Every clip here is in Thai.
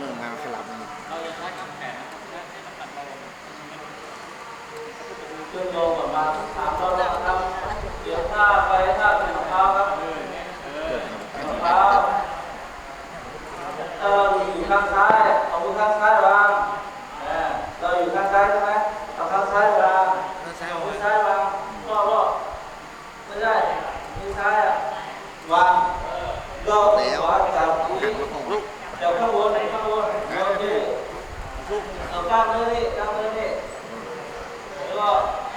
เนึ่งมาสลับกันเราจะใช้กับแผนบใช้น้ำตัดลมเครื่องลมมาถามรอบนะครับเดี๋ยวท่าไปท่าเต็เข้าครับเท้าถ้าเราอยู่ข้างซ้ายขอบคุณข้างซ้ายวางเราอยู่ข้างซ้ายใช่ไหมเอาข้างซ้ายวางข้างซ้ายวางรอบรอบไม่ใช่ข้างซ้ายอะวางรอบขวาเดี๋ยวข้างบน dụng ờ, cao lên đi, cao lên đi. được không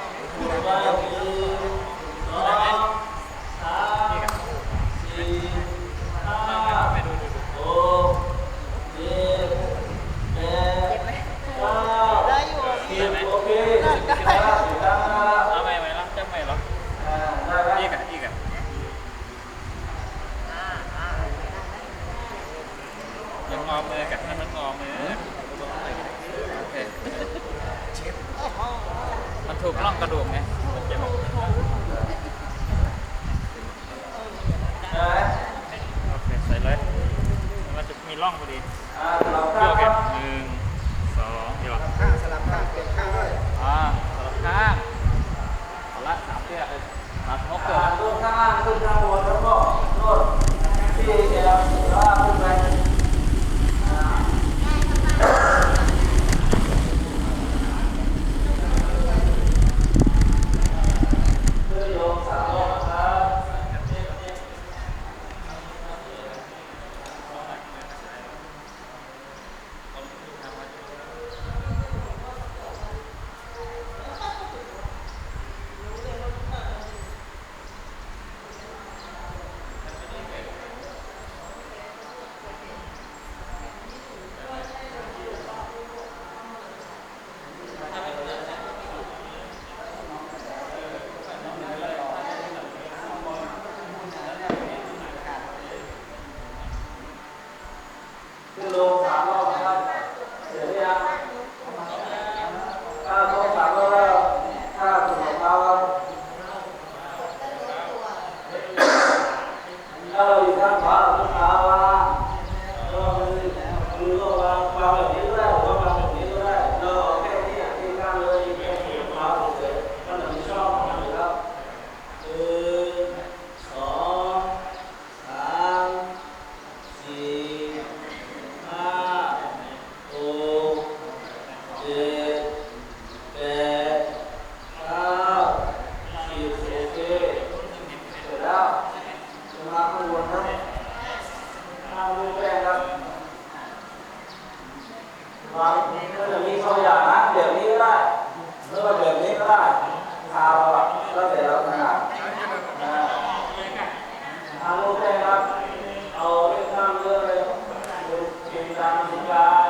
tentarmos entrar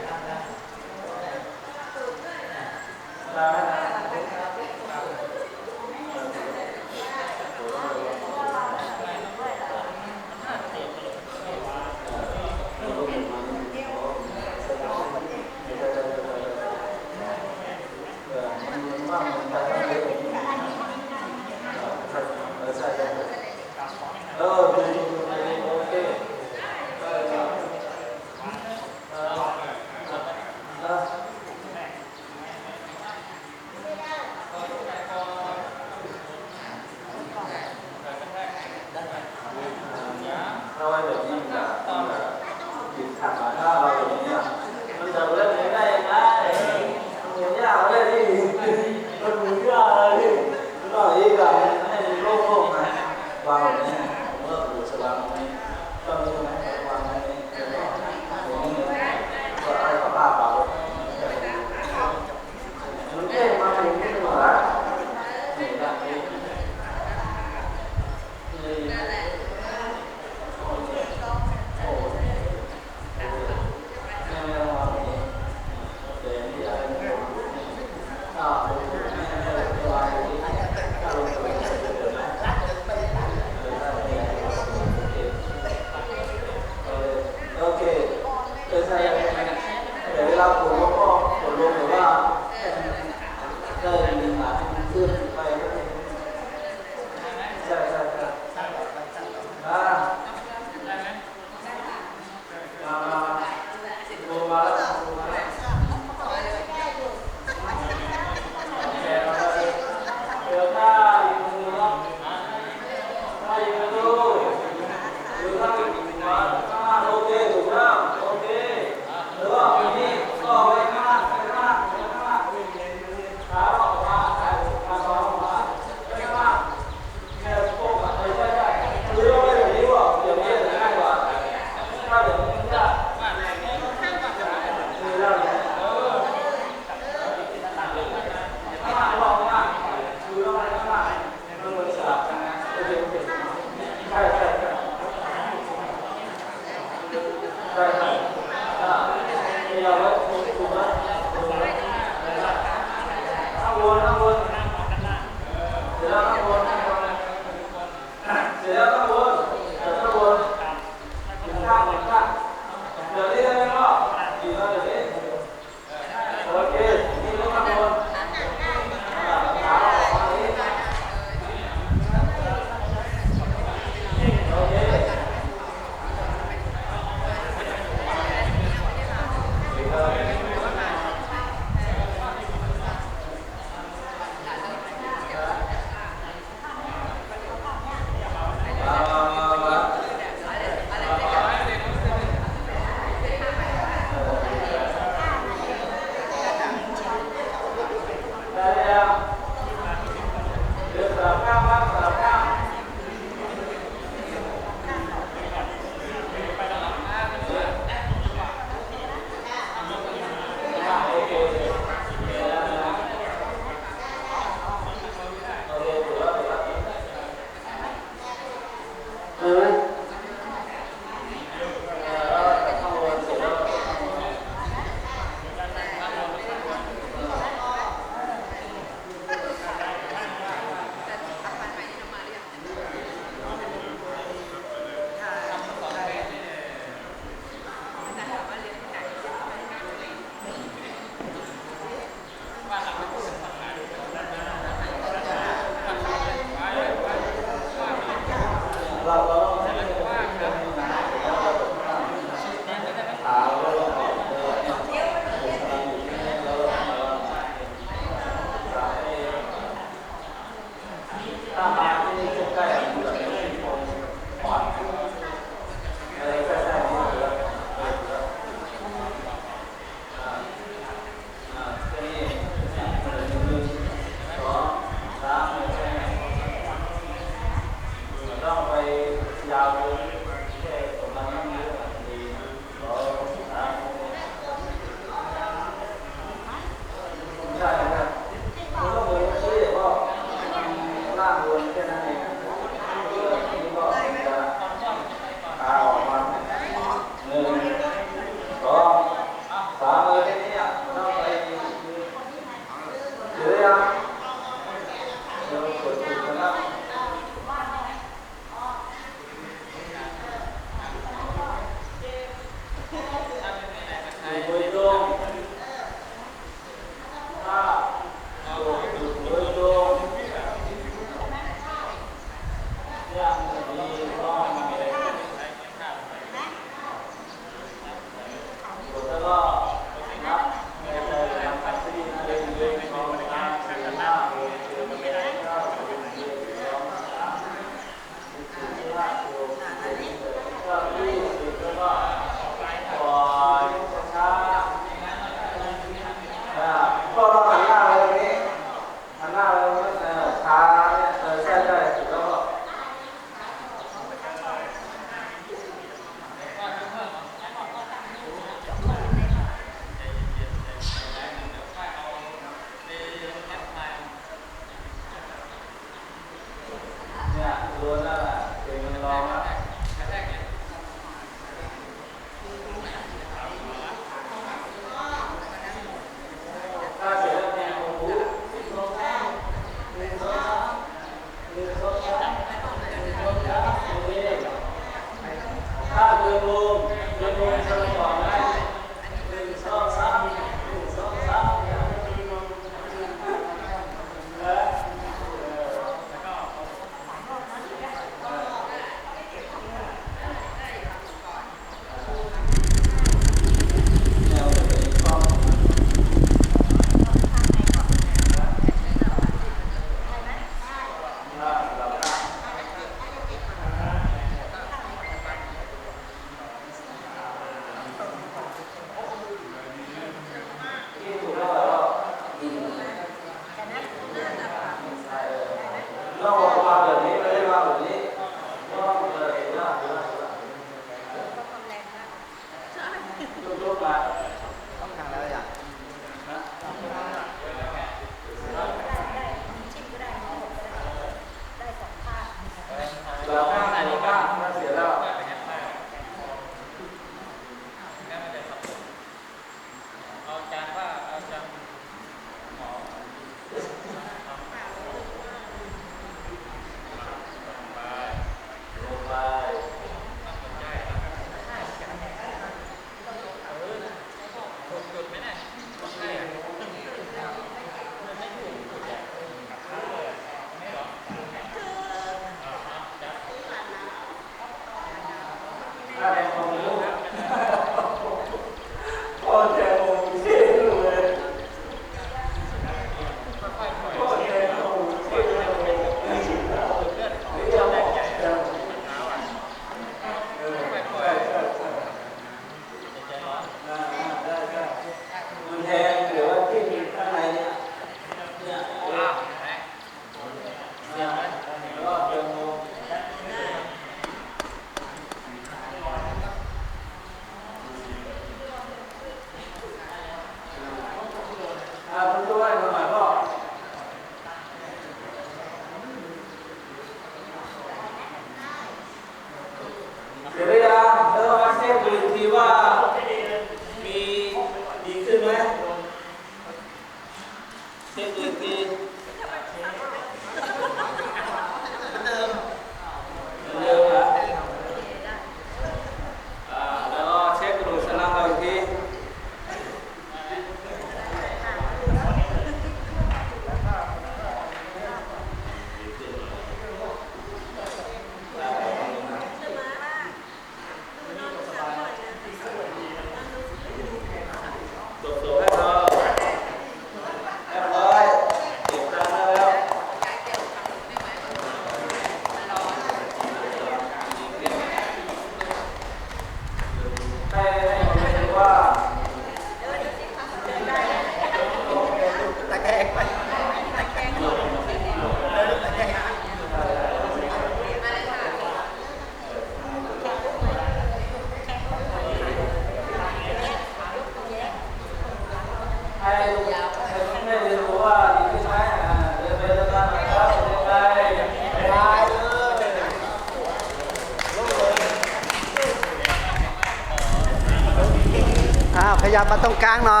มา